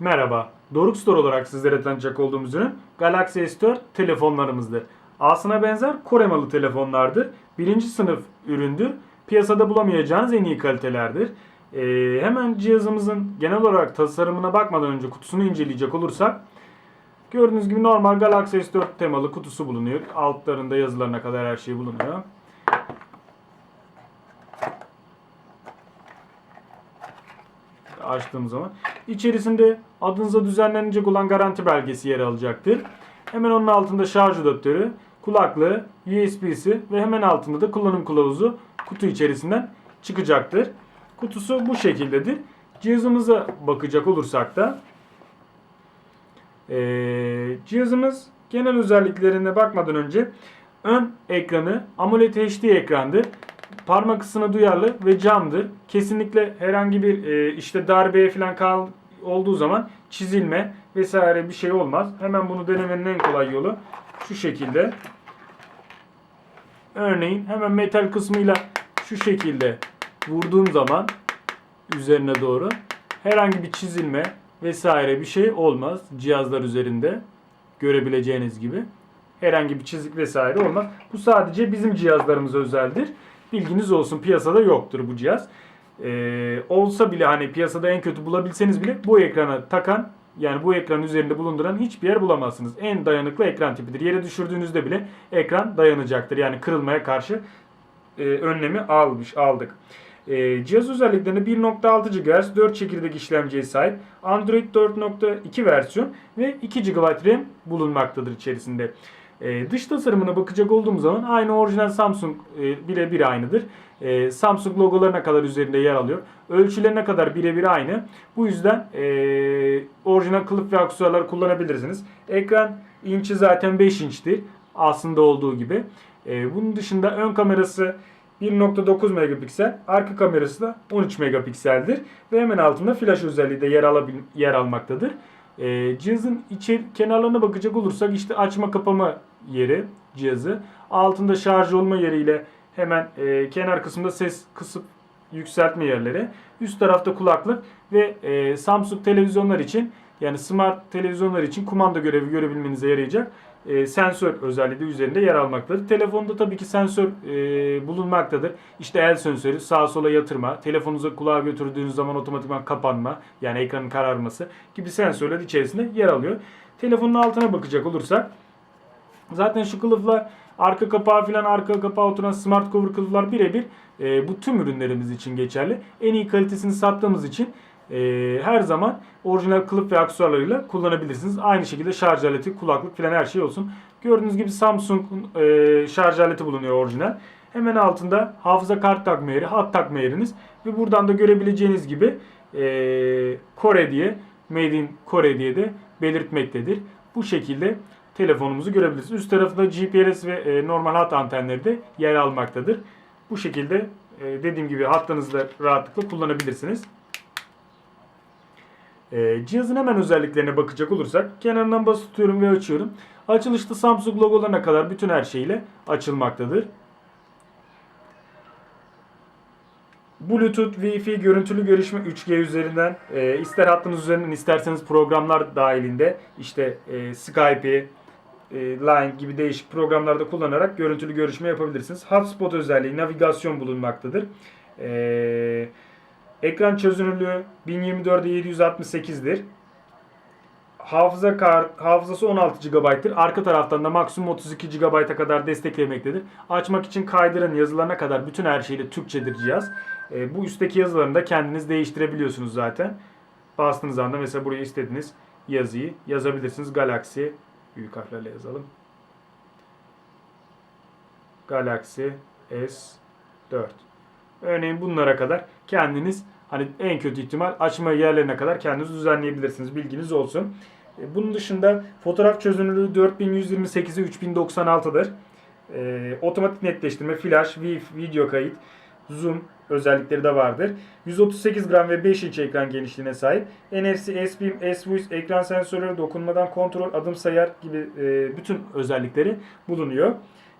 Merhaba, Doruk Store olarak sizlere tanıtacak olduğumuz ürün Galaxy S4 telefonlarımızdır. Aslına benzer Kore malı telefonlardır. Birinci sınıf üründür. Piyasada bulamayacağınız en iyi kalitelerdir. Ee, hemen cihazımızın genel olarak tasarımına bakmadan önce kutusunu inceleyecek olursak Gördüğünüz gibi normal Galaxy S4 temalı kutusu bulunuyor. Altlarında yazılarına kadar her şey bulunuyor. Açtığım zaman. İçerisinde adınıza düzenlenecek olan garanti belgesi yer alacaktır. Hemen onun altında şarj adaptörü, kulaklığı, USB'si ve hemen altında da kullanım kılavuzu kutu içerisinden çıkacaktır. Kutusu bu şekildedir. Cihazımıza bakacak olursak da ee, cihazımız genel özelliklerine bakmadan önce ön ekranı AMOLED HD ekrandır. Parmak ısısına duyarlı ve camdır. Kesinlikle herhangi bir e, işte darbeye falan kal olduğu zaman çizilme vesaire bir şey olmaz. Hemen bunu denemenin en kolay yolu şu şekilde. Örneğin hemen metal kısmıyla şu şekilde vurduğum zaman üzerine doğru herhangi bir çizilme vesaire bir şey olmaz cihazlar üzerinde görebileceğiniz gibi. Herhangi bir çizik vesaire olmaz. Bu sadece bizim cihazlarımıza özeldir. Bilginiz olsun piyasada yoktur bu cihaz. Ee, olsa bile hani piyasada en kötü bulabilseniz bile bu ekrana takan yani bu ekran üzerinde bulunduran hiçbir yer bulamazsınız. En dayanıklı ekran tipidir. Yere düşürdüğünüzde bile ekran dayanacaktır. Yani kırılmaya karşı e, önlemi almış aldık. E, cihaz özelliklerinde 1.6 GHz 4 çekirdek işlemciye sahip Android 4.2 versiyon ve 2 GB RAM bulunmaktadır içerisinde. E, dış tasarımına bakacak olduğum zaman aynı orijinal Samsung e, birebir aynıdır. E, Samsung logolarına kadar üzerinde yer alıyor. Ölçülerine kadar birebir aynı. Bu yüzden e, orijinal kılıf ve aksesuarlar kullanabilirsiniz. Ekran inçi zaten 5 inçtir. Aslında olduğu gibi. E, bunun dışında ön kamerası 1.9 megapiksel, arka kamerası da 13 megapikseldir ve hemen altında flash özelliği de yer, alabil, yer almaktadır. E, cihazın içeri kenarlarına bakacak olursak işte açma kapama yeri cihazı. Altında şarj olma yeriyle hemen e, kenar kısımda ses kısıp yükseltme yerleri. Üst tarafta kulaklık ve e, Samsung televizyonlar için yani smart televizyonlar için kumanda görevi görebilmenize yarayacak e, sensör özelliği de üzerinde yer almaktadır. Telefonda tabii ki sensör e, bulunmaktadır. İşte el sensörü, sağa sola yatırma, telefonunuzu kulağa götürdüğünüz zaman otomatikman kapanma, yani ekranın kararması gibi sensörler içerisinde yer alıyor. Telefonun altına bakacak olursak zaten şu kılıflar arka kapağı filan arka kapağı oturan smart cover kılıflar birebir e, bu tüm ürünlerimiz için geçerli. En iyi kalitesini sattığımız için e, her zaman orijinal kılıf ve aksesuarlarıyla kullanabilirsiniz. Aynı şekilde şarj aleti, kulaklık filan her şey olsun. Gördüğünüz gibi Samsung e, şarj aleti bulunuyor orijinal. Hemen altında hafıza kart takma yeri, hat takma yeriniz ve buradan da görebileceğiniz gibi e, Kore diye, Made in Kore diye de belirtmektedir. Bu şekilde telefonumuzu görebilirsiniz. Üst tarafında GPS ve e, normal hat antenleri de yer almaktadır. Bu şekilde e, dediğim gibi hattınızda rahatlıkla kullanabilirsiniz. E, cihazın hemen özelliklerine bakacak olursak kenarından basıp tutuyorum ve açıyorum. Açılışta Samsung logolarına kadar bütün her şeyle açılmaktadır. Bluetooth, Wi-Fi, görüntülü görüşme 3G üzerinden e, ister hattınız üzerinden isterseniz programlar dahilinde işte e, Skype'i, e, Line gibi değişik programlarda kullanarak görüntülü görüşme yapabilirsiniz. Hotspot özelliği, navigasyon bulunmaktadır. Eee Ekran çözünürlüğü 1024'e 768'dir. Hafıza kart, hafızası 16 GB'tır. Arka taraftan da maksimum 32 GB'a kadar desteklemektedir. Açmak için kaydırın yazılarına kadar bütün her şeyle Türkçedir cihaz. E, bu üstteki yazılarını da kendiniz değiştirebiliyorsunuz zaten. Bastığınız anda mesela buraya istediğiniz yazıyı yazabilirsiniz. Galaxy büyük harflerle yazalım. Galaxy S4. Örneğin bunlara kadar kendiniz hani en kötü ihtimal açma yerlerine kadar kendiniz düzenleyebilirsiniz. Bilginiz olsun. E, Bunun dışında fotoğraf çözünürlüğü 4128'e 3096'dır. E, otomatik netleştirme, flash, video kayıt, zoom özellikleri de vardır. 138 gram ve 5 inç ekran genişliğine sahip. NFC, S-Beam, S-Voice, ekran sensörleri, dokunmadan kontrol, adım sayar gibi e, bütün özellikleri bulunuyor.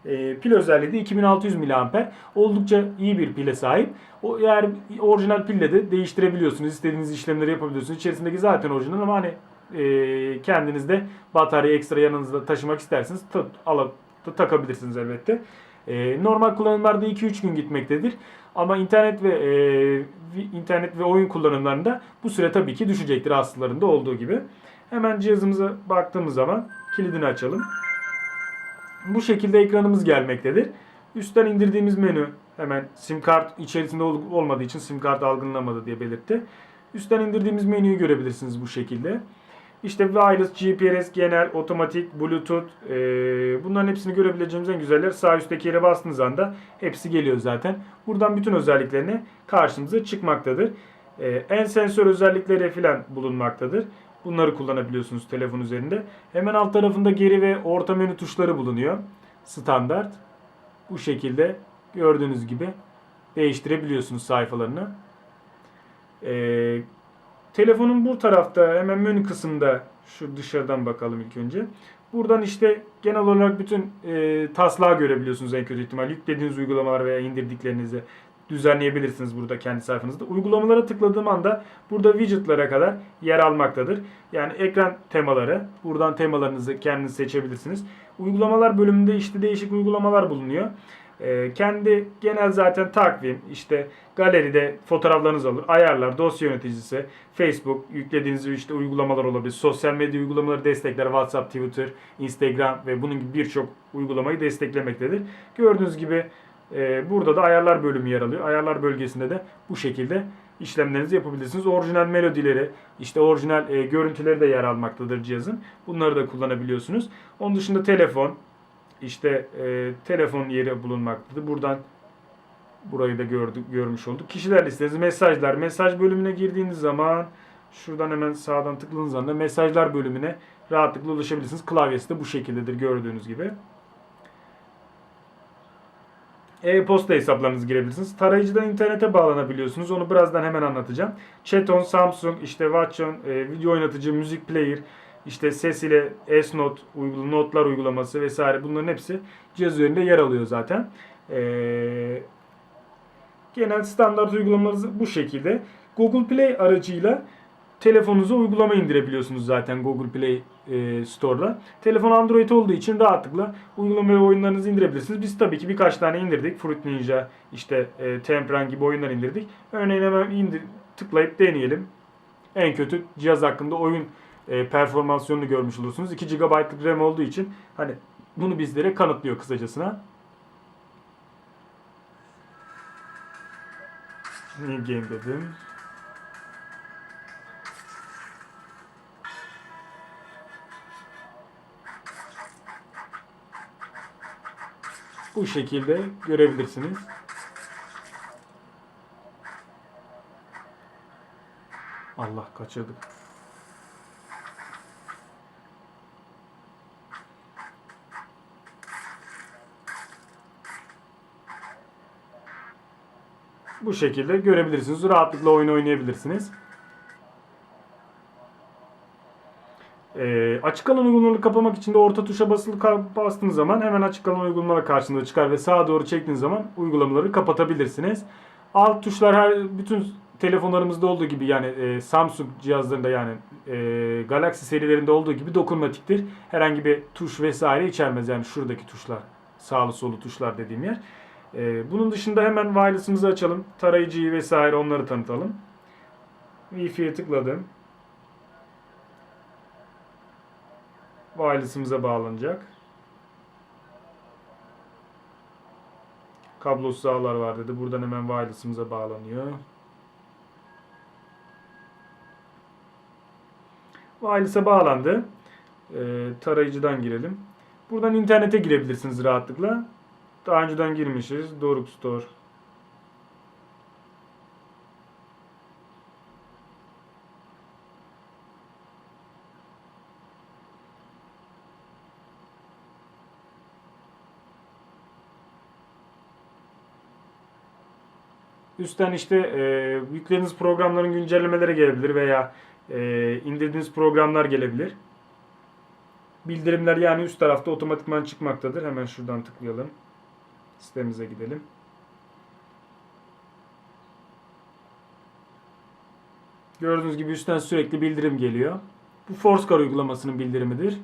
E, pil özelliği de 2600 mAh. Oldukça iyi bir pile sahip. O eğer orijinal pille de değiştirebiliyorsunuz. İstediğiniz işlemleri yapabiliyorsunuz. İçerisindeki zaten orijinal ama hani e, kendiniz de batarya ekstra yanınızda taşımak isterseniz ta, alıp da takabilirsiniz elbette. E, normal kullanımlarda 2-3 gün gitmektedir. Ama internet ve e, internet ve oyun kullanımlarında bu süre tabii ki düşecektir asıllarında olduğu gibi. Hemen cihazımıza baktığımız zaman kilidini açalım. Bu şekilde ekranımız gelmektedir. Üstten indirdiğimiz menü hemen sim kart içerisinde ol- olmadığı için sim kart algılanamadı diye belirtti. Üstten indirdiğimiz menüyü görebilirsiniz bu şekilde. İşte wireless, GPS, genel, otomatik, bluetooth e, bunların hepsini görebileceğimiz en güzeller sağ üstteki yere bastığınız anda hepsi geliyor zaten. Buradan bütün özelliklerini karşımıza çıkmaktadır. E, en sensör özellikleri falan bulunmaktadır. Bunları kullanabiliyorsunuz telefon üzerinde. Hemen alt tarafında geri ve orta menü tuşları bulunuyor. Standart. Bu şekilde gördüğünüz gibi değiştirebiliyorsunuz sayfalarını. Ee, telefonun bu tarafta hemen menü kısmında şu dışarıdan bakalım ilk önce. Buradan işte genel olarak bütün e, taslağı görebiliyorsunuz en kötü ihtimal. Yüklediğiniz uygulamalar veya indirdiklerinizi düzenleyebilirsiniz burada kendi sayfanızda. Uygulamalara tıkladığım anda burada widgetlara kadar yer almaktadır. Yani ekran temaları. Buradan temalarınızı kendiniz seçebilirsiniz. Uygulamalar bölümünde işte değişik uygulamalar bulunuyor. Ee, kendi genel zaten takvim, işte galeride fotoğraflarınız olur, ayarlar, dosya yöneticisi, Facebook, yüklediğiniz işte uygulamalar olabilir. Sosyal medya uygulamaları destekler, WhatsApp, Twitter, Instagram ve bunun gibi birçok uygulamayı desteklemektedir. Gördüğünüz gibi e, burada da ayarlar bölümü yer alıyor. Ayarlar bölgesinde de bu şekilde işlemlerinizi yapabilirsiniz. Orijinal melodileri, işte orijinal e, görüntüleri de yer almaktadır cihazın. Bunları da kullanabiliyorsunuz. Onun dışında telefon, işte e, telefon yeri bulunmaktadır. Buradan burayı da gördük, görmüş olduk. Kişiler listesi, mesajlar. Mesaj bölümüne girdiğiniz zaman şuradan hemen sağdan tıkladığınız anda mesajlar bölümüne rahatlıkla ulaşabilirsiniz. Klavyesi de bu şekildedir gördüğünüz gibi. E-posta hesaplarınızı girebilirsiniz. Tarayıcıdan internete bağlanabiliyorsunuz. Onu birazdan hemen anlatacağım. Chaton, Samsung, işte Watchon, e, video oynatıcı, müzik player, işte ses ile S-Note, uygul notlar uygulaması vesaire bunların hepsi cihaz üzerinde yer alıyor zaten. Ee, genel standart uygulamalarınız bu şekilde. Google Play aracıyla telefonunuza uygulama indirebiliyorsunuz zaten Google Play e, Store'da. Telefon Android olduğu için rahatlıkla uygulama ve oyunlarınızı indirebilirsiniz. Biz tabii ki birkaç tane indirdik. Fruit Ninja, işte e, Temperan gibi oyunlar indirdik. Örneğin hemen indir, tıklayıp deneyelim. En kötü cihaz hakkında oyun e, performansiyonunu görmüş olursunuz. 2 GB'lık RAM olduğu için hani bunu bizlere kanıtlıyor kısacasına. New Game dedim. Bu şekilde görebilirsiniz. Allah kaçırdık. Bu şekilde görebilirsiniz. Rahatlıkla oyun oynayabilirsiniz. Ee, açık alan uygulamaları kapamak için de orta tuşa basılı bastığınız zaman hemen açık alan uygulamalar karşınıza çıkar ve sağa doğru çektiğiniz zaman uygulamaları kapatabilirsiniz. Alt tuşlar her bütün telefonlarımızda olduğu gibi yani e, Samsung cihazlarında yani e, Galaxy serilerinde olduğu gibi dokunmatiktir. Herhangi bir tuş vesaire içermez yani şuradaki tuşlar sağlı solu tuşlar dediğim yer. E, bunun dışında hemen wireless'ımızı açalım. Tarayıcıyı vesaire onları tanıtalım. Wi-Fi'ye tıkladım. Wireless'ımıza bağlanacak. Kablosuz ağlar var dedi. Buradan hemen wireless'ımıza bağlanıyor. Wireless'a bağlandı. Ee, tarayıcıdan girelim. Buradan internete girebilirsiniz rahatlıkla. Daha önceden girmişiz. Doruk Store. Üstten işte e, yüklediğiniz programların güncellemeleri gelebilir veya e, indirdiğiniz programlar gelebilir. Bildirimler yani üst tarafta otomatikman çıkmaktadır. Hemen şuradan tıklayalım. Sitemize gidelim. Gördüğünüz gibi üstten sürekli bildirim geliyor. Bu ForceCar uygulamasının bildirimidir.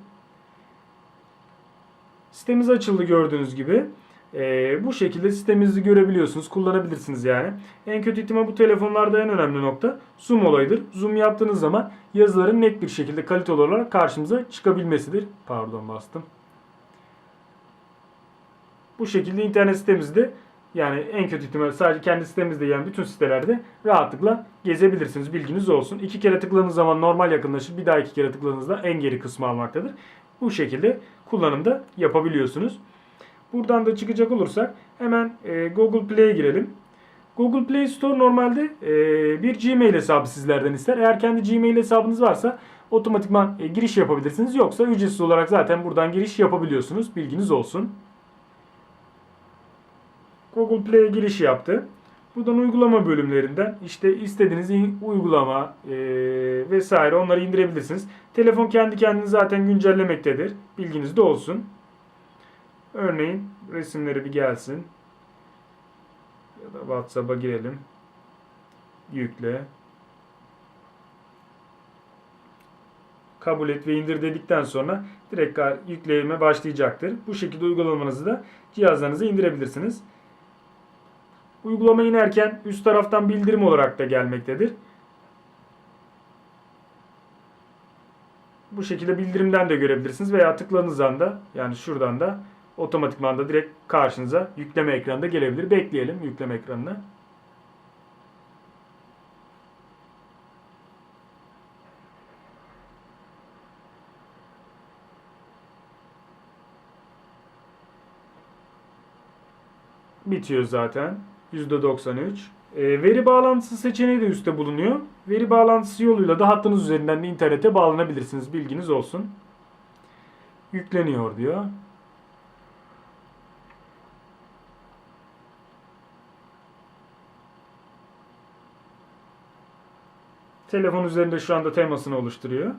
Sitemiz açıldı gördüğünüz gibi. Ee, bu şekilde sitemizi görebiliyorsunuz. Kullanabilirsiniz yani. En kötü ihtimal bu telefonlarda en önemli nokta zoom olayıdır. Zoom yaptığınız zaman yazıların net bir şekilde kaliteli olarak karşımıza çıkabilmesidir. Pardon bastım. Bu şekilde internet sitemizde yani en kötü ihtimal sadece kendi sitemizde yani bütün sitelerde rahatlıkla gezebilirsiniz. Bilginiz olsun. İki kere tıkladığınız zaman normal yakınlaşır. Bir daha iki kere tıkladığınızda en geri kısmı almaktadır. Bu şekilde kullanımda yapabiliyorsunuz. Buradan da çıkacak olursak hemen e, Google Play'e girelim. Google Play Store normalde e, bir Gmail hesabı sizlerden ister. Eğer kendi Gmail hesabınız varsa otomatikman e, giriş yapabilirsiniz. Yoksa ücretsiz olarak zaten buradan giriş yapabiliyorsunuz. Bilginiz olsun. Google Play'e giriş yaptı. Buradan uygulama bölümlerinden işte istediğiniz uygulama e, vesaire onları indirebilirsiniz. Telefon kendi kendini zaten güncellemektedir. Bilginiz de olsun. Örneğin resimleri bir gelsin. Ya da WhatsApp'a girelim. Yükle. Kabul et ve indir dedikten sonra direkt yükleme başlayacaktır. Bu şekilde uygulamanızı da cihazlarınıza indirebilirsiniz. Uygulama inerken üst taraftan bildirim olarak da gelmektedir. Bu şekilde bildirimden de görebilirsiniz veya tıkladığınız anda yani şuradan da otomatikman da direkt karşınıza yükleme ekranında gelebilir. Bekleyelim yükleme ekranına. Bitiyor zaten. %93. E, veri bağlantısı seçeneği de üstte bulunuyor. Veri bağlantısı yoluyla da hattınız üzerinden de internete bağlanabilirsiniz. Bilginiz olsun. Yükleniyor diyor. Telefon üzerinde şu anda temasını oluşturuyor.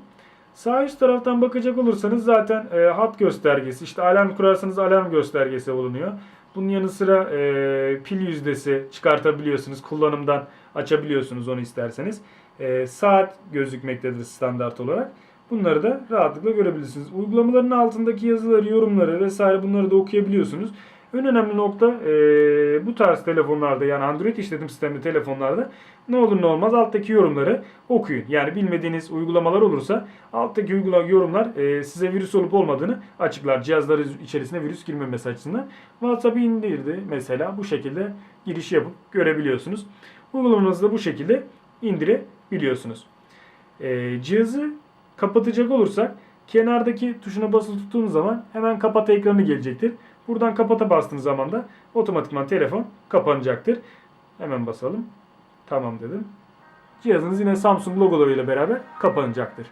Sağ üst taraftan bakacak olursanız zaten e, hat göstergesi, işte alarm kurarsanız alarm göstergesi bulunuyor. Bunun yanı sıra e, pil yüzdesi çıkartabiliyorsunuz. Kullanımdan açabiliyorsunuz onu isterseniz. E, saat gözükmektedir standart olarak. Bunları da rahatlıkla görebilirsiniz. Uygulamaların altındaki yazıları, yorumları vesaire bunları da okuyabiliyorsunuz. En önemli nokta e, bu tarz telefonlarda yani Android işletim sistemli telefonlarda ne olur ne olmaz alttaki yorumları okuyun. Yani bilmediğiniz uygulamalar olursa alttaki uygulama yorumlar e, size virüs olup olmadığını açıklar. Cihazları içerisine virüs girmemesi açısından. WhatsApp'ı indirdi mesela bu şekilde giriş yapıp görebiliyorsunuz. Uygulamanızı da bu şekilde indirebiliyorsunuz. E, cihazı kapatacak olursak kenardaki tuşuna basılı tuttuğunuz zaman hemen kapat ekranı gelecektir. Buradan kapata bastığınız zaman da otomatikman telefon kapanacaktır. Hemen basalım. Tamam dedim. Cihazınız yine Samsung logolarıyla beraber kapanacaktır.